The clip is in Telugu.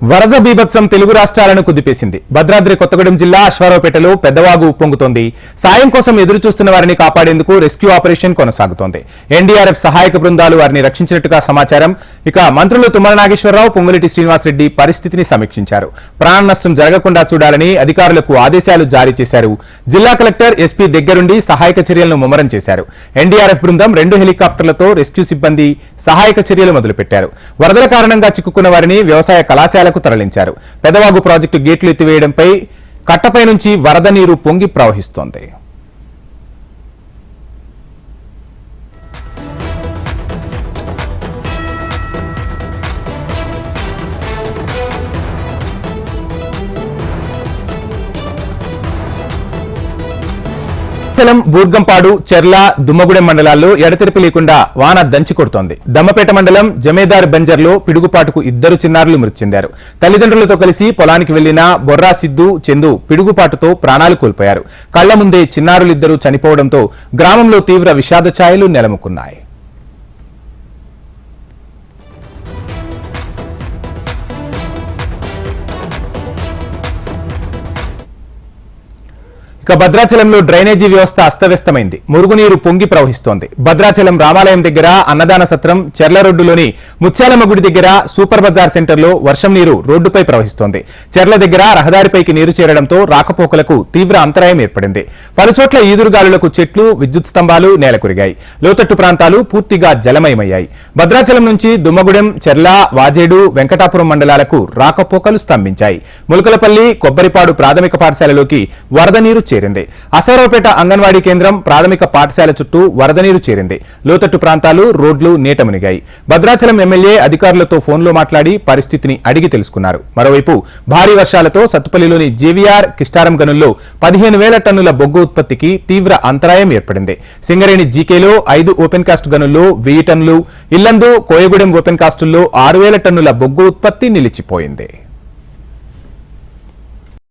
వరద బీభత్సం తెలుగు రాష్ట్రాలను కుదిపేసింది. భద్రాద్రి కొత్తగూడెం జిల్లా అశ్వారావుపేటలో పెద్దవాగు ఉప్పొంగుతోంది. సాయం కోసం ఎదురు చూస్తున్న వారిని కాపాడేందుకు రెస్క్యూ ఆపరేషన్ కొనసాగుతోంది. ఎన్డీఆర్ఎఫ్ సహాయక బృందాలు వారిని రక్షించినట్టుగా సమాచారం. ఇక మంత్రులు తుమ్మల నాగేశ్వరరావు పొంగులెట్టి శ్రీనివాసరెడ్డి పరిస్థితిని సమీక్షించారు. ప్రాణ నష్టం జరగకుండా చూడాలని అధికారులకు ఆదేశాలు జారీ చేశారు. జిల్లా కలెక్టర్ ఎస్పీ దగ్గరుండి సహాయక చర్యలను ముమ్మరం చేశారు. ఎన్డీఆర్ఎఫ్ బృందం రెండు హెలికాప్టర్లతో రెస్క్యూ సిబ్బంది సహాయక చర్యలు మొదలుపెట్టారు. వరదల కారణంగా చిక్కుకున్న వారిని వ్యవసాయ కళాశాల కళాశాలకు తరలించారు. పెదవాగు ప్రాజెక్టు గేట్లు ఎత్తివేయడంపై కట్టపై నుంచి వరద నీరు పొంగి ప్రవహిస్తోంది. శ్రీశైలం బూర్గంపాడు చెర్ల దుమ్మగూడెం మండలాల్లో ఎడతెరిపి లేకుండా వాన దంచి కొడుతోంది. దమ్మపేట మండలం జమేదార్ బంజర్లో పిడుగుపాటుకు ఇద్దరు చిన్నారులు మృతి చెందారు. తల్లిదండ్రులతో కలిసి పొలానికి వెళ్ళిన బొర్రా సిద్దు చందు పిడుగుపాటుతో ప్రాణాలు కోల్పోయారు. కళ్ళ ముందే చిన్నారులిద్దరూ చనిపోవడంతో గ్రామంలో తీవ్ర విషాద ఛాయలు నెలముకున్నాయి ఇక భద్రాచలంలో డ్రైనేజీ వ్యవస్థ అస్తవ్యస్తమైంది. మురుగునీరు పొంగి ప్రవహిస్తోంది. భద్రాచలం రామాలయం దగ్గర అన్నదాన సత్రం చెర్లరోడ్డులోని ముత్యాలమ్మ గుడి దగ్గర సూపర్ బజార్ సెంటర్లో వర్షం నీరు రోడ్డుపై ప్రవహిస్తోంది. చెర్ల దగ్గర రహదారిపైకి నీరు చేరడంతో రాకపోకలకు తీవ్ర అంతరాయం ఏర్పడింది. పలుచోట్ల ఈదురుగాలులకు చెట్లు విద్యుత్ స్తంభాలు నేలకొరిగాయి. లోతట్టు ప్రాంతాలు పూర్తిగా జలమయమయ్యాయి. భద్రాచలం నుంచి దుమ్మగూడెం చెర్ల వాజేడు వెంకటాపురం మండలాలకు రాకపోకలు స్తంభించాయి. ములకలపల్లి కొబ్బరిపాడు ప్రాథమిక పాఠశాలలోకి వరద నీరు చేరింది. అసరావుపేట అంగన్వాడీ కేంద్రం ప్రాథమిక పాఠశాల చుట్టూ వరద నీరు చేరింది. లోతట్టు ప్రాంతాలు రోడ్లు నీట మునిగాయి భద్రాచలం ఎమ్మెల్యే అధికారులతో ఫోన్లో మాట్లాడి పరిస్థితిని అడిగి తెలుసుకున్నారు. మరోవైపు భారీ వర్షాలతో సత్తుపల్లిలోని జేవీఆర్ కిస్టారం గనుల్లో పదిహేను వేల టన్నుల బొగ్గు ఉత్పత్తికి తీవ్ర అంతరాయం ఏర్పడింది. సింగరేణి జీకేలో ఐదు ఓపెన్ కాస్ట్ గనుల్లో వెయ్యి టన్నులు ఇల్లందు కోయగూడెం ఓపెన్ కాస్టుల్లో ఆరు వేల టన్నుల బొగ్గు ఉత్పత్తి నిలిచిపోయింది.